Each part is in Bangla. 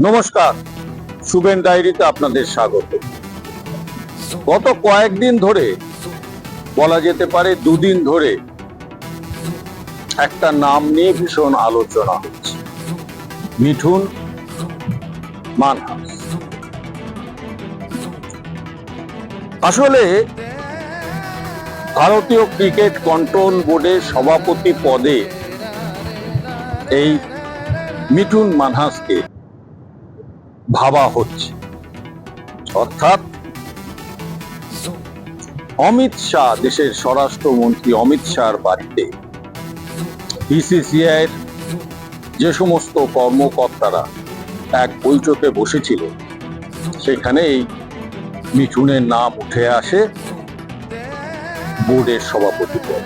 নমস্কার শুভেন ডায়েরিতে আপনাদের স্বাগত। গত কয়েকদিন ধরে বলা যেতে পারে দুদিন ধরে একটা নাম নিয়ে ভীষণ আলোচনা হচ্ছে। মিঠুন মানহাস আসলে ভারতীয় ক্রিকেট কন্ট্রোল বোর্ডের সভাপতি পদে এই মিঠুন মানহাসকে ভাবা হচ্ছে। অর্থাৎ অমিত শাহ, দেশের স্বরাষ্ট্রমন্ত্রী অমিত শাহর বাড়িতে বিসিসিআই যে সমস্ত কর্মকর্তারা এক বৈঠকে বসেছিল সেখানে এই মিঠুনের নাম উঠে আসে বোর্ডের সভাপতি পদ।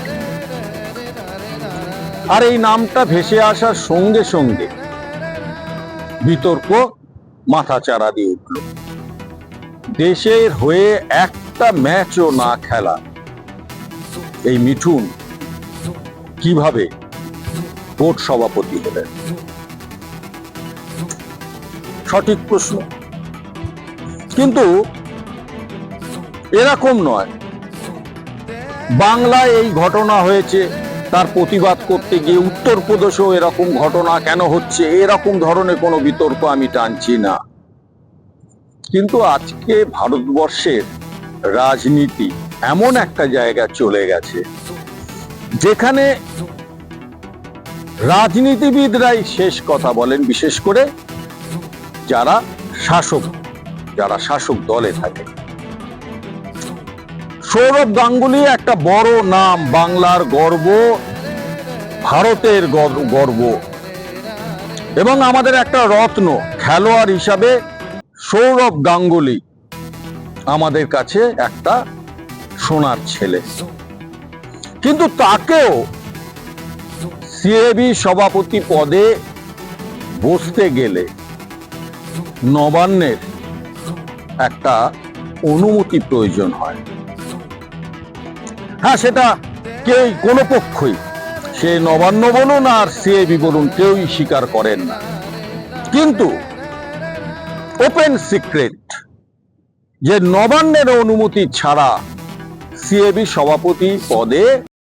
আর এই নামটা ভেসে আসার সঙ্গে সঙ্গে বিতর্ক মাথাচাড়া দিয়ে উঠল। দেশের হয়ে একটা ম্যাচও না খেলা। এই মিঠুন কীভাবে বোর্ড সভাপতি হলেন? সঠিক প্রশ্ন। কিন্তু এরকম নয়। বাংলায় এই ঘটনা হয়েছে তার প্রতিবাদ করতে গিয়ে উত্তরপ্রদেশেও এরকম ঘটনা কেন হচ্ছে? এরকম ধরনের কোনো বিতর্ক আমি টানছি না। কিন্তু আজকে ভারতবর্ষের রাজনীতি এমন একটা জায়গা চলে গেছে, যেখানে রাজনীতিবিদরাই শেষ কথা বলেন, বিশেষ করে যারা শাসক যারা শাসক দলে থাকে। সৌরভ গাঙ্গুলি একটা বড় নাম, বাংলার গর্ব, ভারতের গর- গর্ব। এবং আমাদের একটা রত্ন, খেলোয়াড় হিসাবে সৌরভ গাঙ্গুলি আমাদের কাছে একটা সোনার ছেলে। কিন্তু তাকেও সিএবি সভাপতি পদে বসতে গেলে নবান্নের একটা অনুমতি প্রয়োজন হয়। হ্যাঁ সেটা কেউ কোনো পক্ষই। সে নবান্ন বলুন আর সিএবি বলুন, কেউই স্বীকার করেন না। কিন্তু ওপেন সিক্রেট যে নবান্নের অনুমতি ছাড়া সিএবি সভাপতি পদে